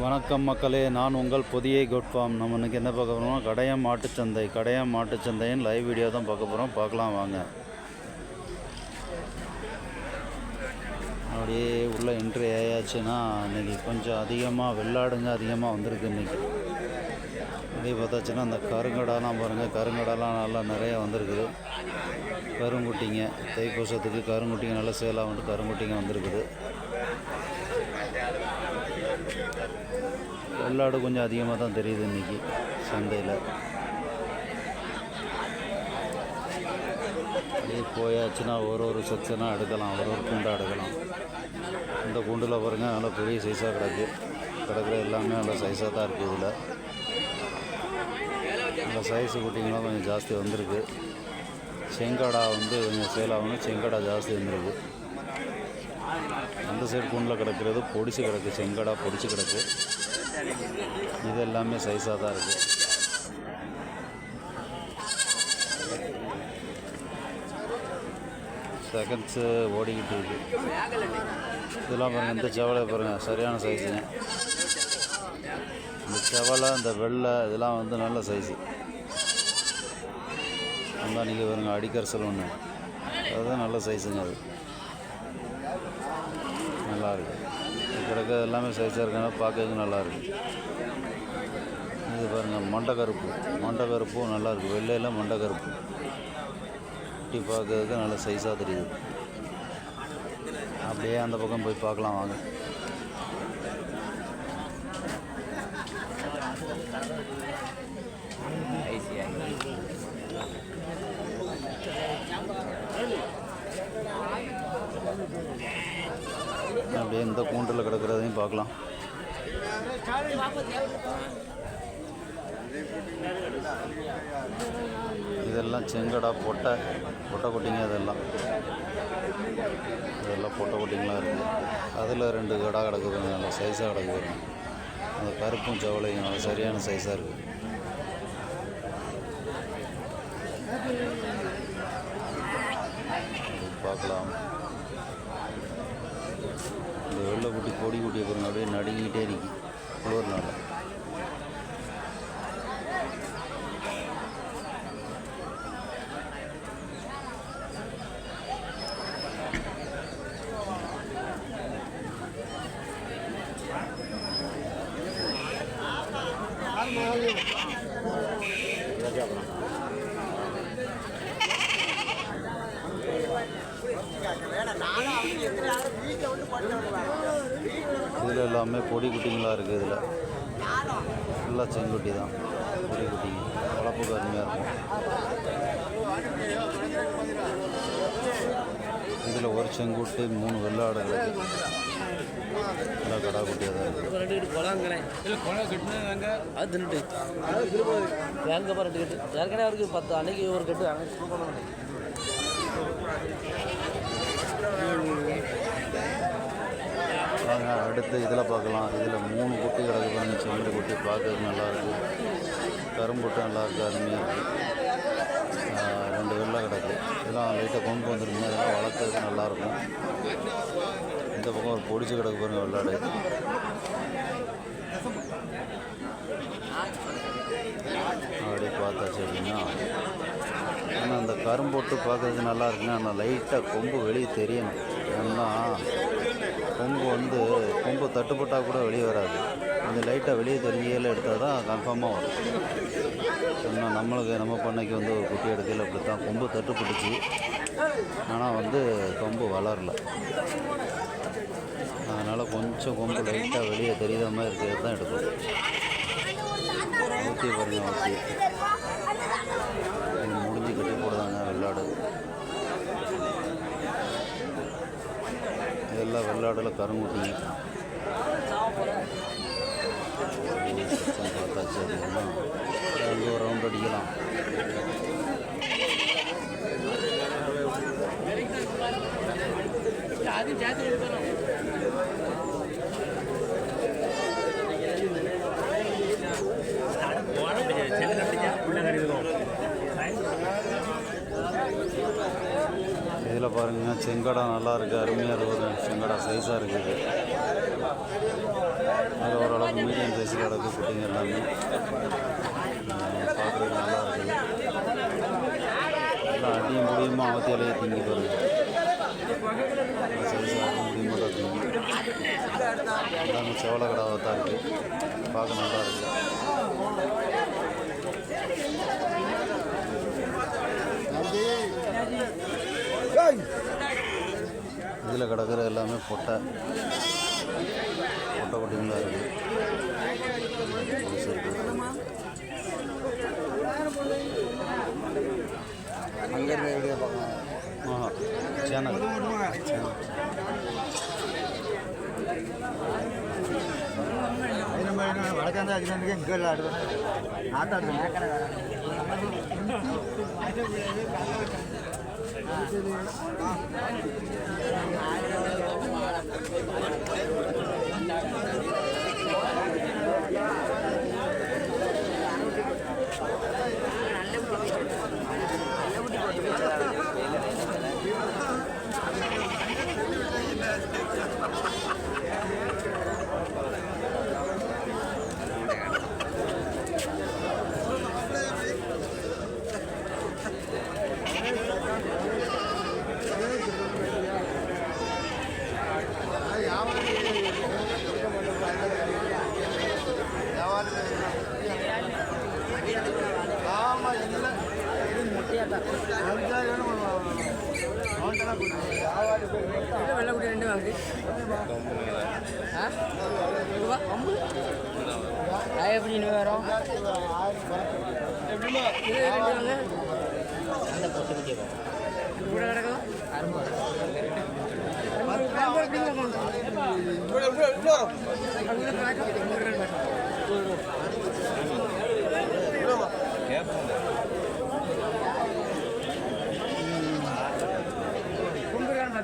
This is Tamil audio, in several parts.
வணக்கம் மக்களே நான் உங்கள் புதிய குட் ஃபார்ம் நம்ம இன்னைக்கு என்ன பார்க்க போகிறோம்னா கடையம் மாட்டுச்சந்தை கடையம் மாட்டுச்சந்தையின் லைவ் வீடியோ தான் பார்க்க போகிறோம் பார்க்கலாம் வாங்க. அப்படியே உள்ள என்ட்ரி ஆயாச்சுன்னா இன்னைக்கு கொஞ்சம் அதிகமாக வெள்ளாடுங்க அதிகமாக வந்திருக்கு இன்னைக்கு. அப்படியே பார்த்தாச்சுன்னா அந்த கருங்கடாலாம் பாருங்கள் கருங்கடாலாம் நல்லா நிறையா வந்திருக்குது. கருங்குட்டிங்க தைப்பூசத்துக்கு கருங்குட்டிங்க நல்லா சேலாக வந்துட்டு கருங்குட்டிங்க வந்திருக்குது. வெள்ளாடு கொஞ்சம் அதிகமாக தான் தெரியுது இன்றைக்கி சந்தையில். அப்படியே போயாச்சுன்னா ஒரு ஒரு செக்ஷனாக எடுக்கலாம் ஒரு ஒரு குண்டாக எடுக்கலாம். இந்த கூண்டில் பாருங்க நல்லா பெரிய சைஸாக கிடக்கு. கிடக்குற எல்லாமே நல்ல சைஸாக தான் இருக்குது இதில். நல்ல சைஸு குட்டிங்களாம் கொஞ்சம் ஜாஸ்தி வந்திருக்கு. செங்கடா வந்து கொஞ்சம் சேலாகணும் செங்கடா ஜாஸ்தி வந்திருக்கு. அந்த சைடு கூண்டில் கிடக்கிறது பொடிச்சு கிடக்கு செங்கடா பொடிச்சு கிடக்கு. இது எல்லாமே சைஸாக தான் இருக்குது செகண்ட்ஸு ஓடிக்கிட்டு இருக்கு. இதெல்லாம் பாருங்கள் இந்த செவலை பாருங்கள் சரியான சைஸுங்க இந்த செவலை இந்த வெள்ளை இதெல்லாம் வந்து நல்ல சைஸு அந்த நீங்கள் பாருங்க அடிக்கரசல் ஒன்று அதுதான் நல்ல சைஸுங்க அது. நல்லாயிருக்கு கிடக்க எல்லாமே சைஸாக இருக்கனால பார்க்கறதுக்கு நல்லாயிருக்கு இது பாருங்கள் மண்டை கருப்பு. மண்டை கருப்பும் நல்லாயிருக்கு வெள்ளையில் மண்டை கருப்பு. குட்டி பார்க்கறதுக்கு நல்ல சைஸாக தெரியுது. அப்படியே அந்த பக்கம் போய் பார்க்கலாம் வாங்க. எந்த கூண்டில் கிடக்கிறதையும் பார்க்கலாம். இதெல்லாம் செங்கடா பொட்டை பொட்டை குட்டிங்க இதெல்லாம். இதெல்லாம் பொட்டை குட்டிங்களாம் இருக்குது அதில் ரெண்டு கடா கிடக்குது நல்ல சைஸாக கிடக்குது. அந்த கருப்பும் செவலையும் நல்ல சரியான சைஸாக இருக்குது பார்க்கலாம். வெள்ளை குட்டி கொடி குட்டியை பாருங்க அப்படியே நடுங்கிட்டே இருக்கு குளிர்னால இதில் எல்லாமே பொடி குட்டிங்களாக இருக்குது இதில். ஃபுல்லாக செங்குட்டி தான். பொடி குட்டிங்க வளர்ப்புக்கு அருமையாக இருக்கும். இதில் ஒரு செங்குட்டி மூணு வெள்ளாடுகள் கடா குட்டியாக தான் இருக்குது. ஏற்கனவே பத்து அன்னைக்கு ஒரு கட்டு அன்னைக்கு சும்மா அடுத்து இதில் பார்க்கலாம். இதில் மூணு குட்டி கிடக்கு பாருங்க செம்மறி குட்டி பார்க்கறதுக்கு நல்லா கரும்புட்டு நல்லாயிருக்கு அருமையாக இருக்குது ரெண்டு வெள்ளை கிடக்கு. இதெல்லாம் லைட்டாக கொண்டு வந்துருக்குங்க இதெல்லாம் வளர்க்குறதுக்கு நல்லா இருக்கும் இந்த பக்கம் ஒரு பொடிச்சு கிடக்கு பாருங்க வெள்ளாடு. அப்படியே பார்த்தாச்சு அப்படின்னா ஆனால் அந்த கரும்பொட்டு பார்க்கறதுக்கு நல்லா இருக்குங்க ஆனால் லைட்டாக கொம்பு வெளியே தெரியணும். ஏன்னா கொம்பு வந்து கொம்பு தட்டுப்பட்டால் கூட வெளியே வராது. அந்த லைட்டாக வெளியே தெரிஞ்சியில் எடுத்தால் தான் கன்ஃபார்மாக வரும். ஏன்னா நம்மளுக்கு நம்ம பண்ணைக்கு வந்து ஒரு குட்டி எடுக்கையில் அப்படி தான் கொம்பு தட்டுப்பட்டுச்சு. ஆனால் வந்து கொம்பு வளரல. அதனால் கொஞ்சம் கொம்பு லைட்டாக வெளியே தெரியாத மாதிரி இருக்கிறது தான் எடுக்கணும் ஓகே பாருங்க ஓகே இது முடிஞ்சு கட்டி போடுதாங்க வெள்ளாடு இதெல்லாம் வெள்ளாடில் கருங்குட்டிங்க பார்த்தாச்சு அப்படின்னா அங்கே ஒரு ரவுண்ட் அடிக்கலாம். அது ஜாத்தி செல்லில் பிடிச்சா உள்ள கருதுக்கும் இதில் பாருங்கள் பாருங்க செங்கடா நல்லா இருக்குது அருமையாக இருக்குது செங்கடா சைஸாக இருக்குது. அது ஓரளவுக்கு மீடியம் சைஸில் கிடக்கு குட்டிங்க எல்லாமே. பார்க்குறதுக்கு நல்லா இருக்குது. எல்லாம் அடியும் முடியுமா அவத்தியாலேயே இலையை திங்கி பாருங்க சைஸாக முடியுமா தான் எல்லாமே செவலை கடாவாக தான் இருக்குது பார்க்க நல்லா இருக்குது இதில் கிடக்கிற எல்லாமே பொட்டை. பொட்டை குட்டிங்களா இருக்குது அங்கேருந்து வீடியோ பார்க்கலாம். ஆஹா சேனல் இங்கே ஆடுவேன் 啊 ரெண்டு வாங்குது அது எப்படி இன்னும் வரும்? இது ரெண்டு வாங்க? அந்த பொட்டு குட்டி கூட கிடக்கும்? அரும்பு அரும்பு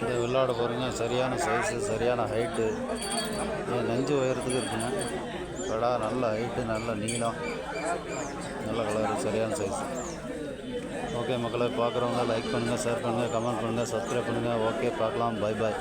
இந்த விளாட பாருங்க சரியான சைஸு சரியான ஹைட்டு நெஞ்சு உயரத்துக்கு இருக்குங்க. கடா நல்ல ஹைட்டு நல்ல நீளம். நல்ல கலரு சரியான சைஸ் ஓகே மக்களை பார்க்குறவங்க லைக் பண்ணுங்கள் ஷேர் பண்ணுங்கள் கமெண்ட் பண்ணுங்கள் சப்ஸ்கிரைப் பண்ணுங்கள் ஓகே பார்க்கலாம். Bye bye